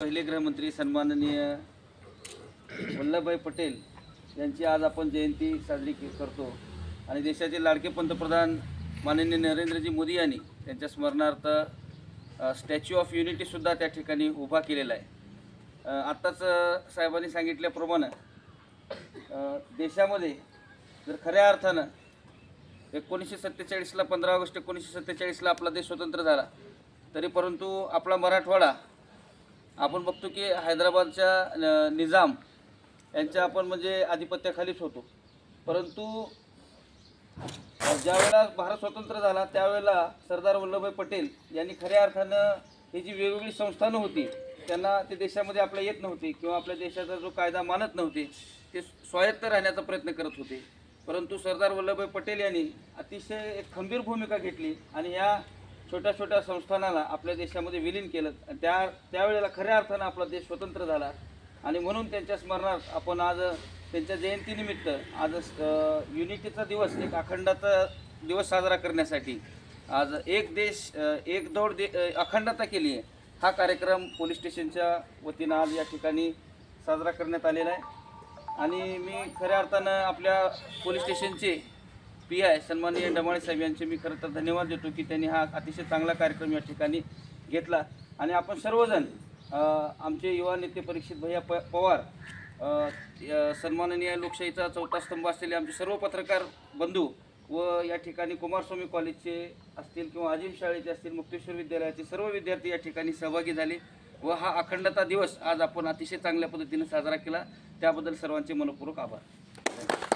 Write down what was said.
पहिले गृहमंत्री सन्माननीय वल्लभभाई पटेल यांची आज आपण जयंती साजरी करतो. आणि देशाचे लाडके पंतप्रधान माननीय नरेंद्रजी मोदी यांनी त्यांच्या स्मरणार्थ स्टॅच्यू ऑफ युनिटीसुद्धा त्या ठिकाणी उभा केलेला आहे. आत्ताच साहेबांनी सांगितल्याप्रमाणे देशामध्ये जर खऱ्या अर्थानं एकोणीसशे सत्तेचाळीसला पंधरा ऑगस्ट एकोणीसशे सत्तेचाळीसला आपला देश स्वतंत्र झाला. तरी परंतु आपला मराठवाडा आपण बघतो की हैदराबादच्या निजाम यांच्या आपण म्हणजे आधिपत्याखालीच होतो. परंतु ज्यावेळेला भारत स्वतंत्र झाला त्यावेळेला सरदार वल्लभभाई पटेल यांनी खऱ्या अर्थानं ही जी वेगवेगळी संस्थानं होती त्यांना ते देशामध्ये आपल्या येत नव्हते किंवा आपल्या देशाचा जो कायदा मानत नव्हते ते स्वायत्त राहण्याचा प्रयत्न करत होते. परंतु सरदार वल्लभभाई पटेल यांनी अतिशय एक खंबीर भूमिका घेतली आणि या छोट्या छोट्या संस्थानाला आपल्या देशामध्ये विलीन केलं. आणि त्या त्यावेळेला खऱ्या अर्थानं आपला देश स्वतंत्र झाला. आणि म्हणून त्यांच्या स्मरणार्थ आपण आज त्यांच्या जयंतीनिमित्त आज युनिटीचा दिवस एक अखंडता दिवस साजरा करण्यासाठी आज एक देश एक दौड दे अखंडता केली आहे. हा कार्यक्रम पोलीस स्टेशनच्या वतीनं आज या ठिकाणी साजरा करण्यात आलेला आहे. आणि मी खऱ्या अर्थानं आपल्या पोलीस स्टेशनचे पी आय सन्माननीय डमाळे साहेब यांचे मी खरं तर धन्यवाद देतो की त्यांनी हा अतिशय चांगला कार्यक्रम या ठिकाणी घेतला. आणि आपण सर्वजण आमचे युवा नेते परीक्षित भैया प पवार सन्माननीय लोकशाहीचा चौथा स्तंभ असलेले आमचे सर्व पत्रकार बंधू व या ठिकाणी कुमारस्वामी कॉलेजचे असतील किंवा अजिम शाळेचे असतील मुक्तेश्वर विद्यालयाचे सर्व विद्यार्थी या ठिकाणी सहभागी झाले. व हा अखंडता दिवस आज आपण अतिशय चांगल्या पद्धतीने साजरा केला. त्याबद्दल सर्वांचे मनपूर्वक आभार.